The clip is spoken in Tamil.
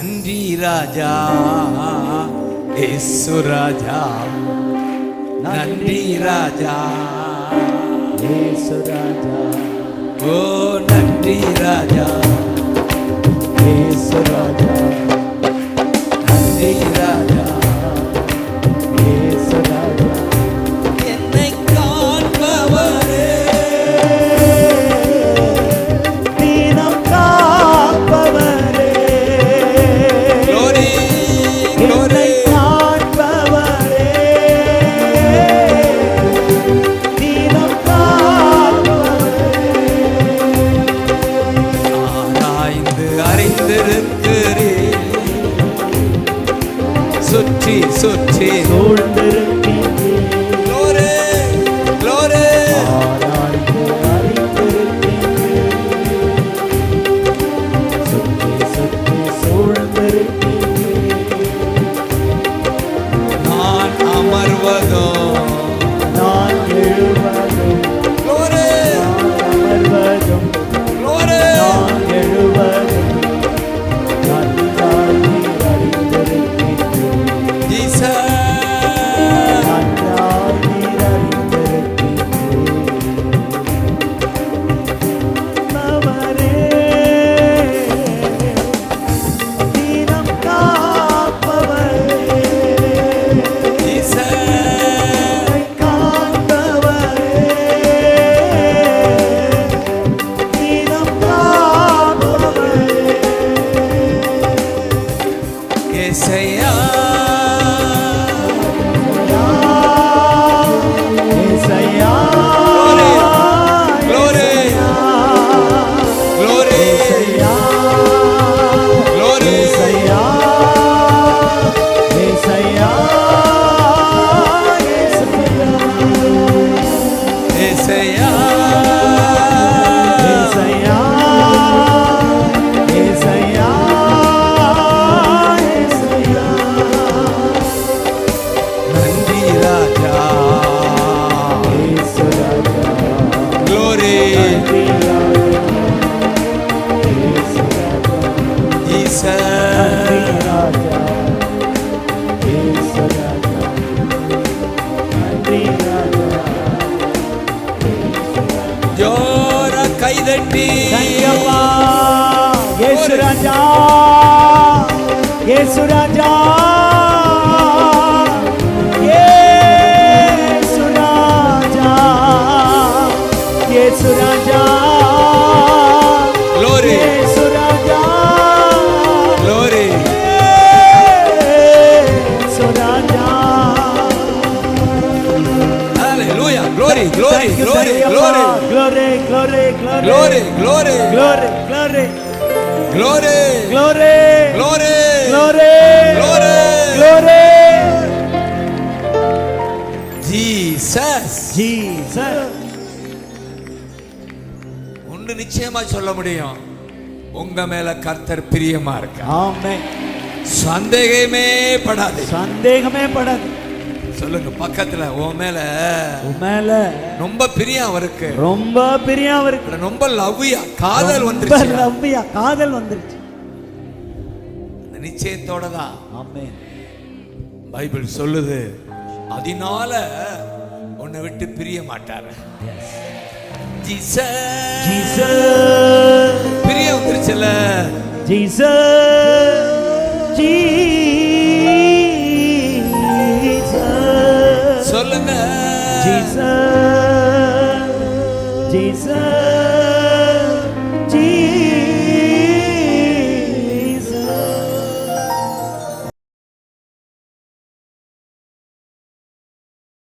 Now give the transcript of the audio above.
நன்றி ராஜா ஏசு ராஜா நன்றி ராஜா இயேசு ராஜா ஓ நன்றி ராஜா இயேசு ராஜா dertlere Isaiah Yesu Raja. Yesu Raja. Glory glory glory glory glory, glory, glory, glory glory glory, glory, glory glory. glory! Jesus Jesus! ஒன்று நிச்சயமா சொல்ல முடியும் உங்க மேல கர்த்தர் பிரியமா இருக்கா Amen. சந்தேகமே படாது சந்தேகமே படாது சொல்லுங்க பக்கத்துல உன் மேல. உன் மேல ரொம்ப பிரியம் அவருக்கு. ரொம்ப பிரியம் அவருக்கு. ரொம்ப லவ்யா காதல் வந்துருச்சு. லவ்வியா காதல் வந்துருச்சு. அந்த நிச்சயத்தோட தான் ஆமென். பைபிள் சொல்லுது அதனால உன்னை விட்டு பிரிய மாட்டாரு. பிரியம் வந்துருச்சுல ஜீசஸ் சொல்லுங்க. Jesus Jesus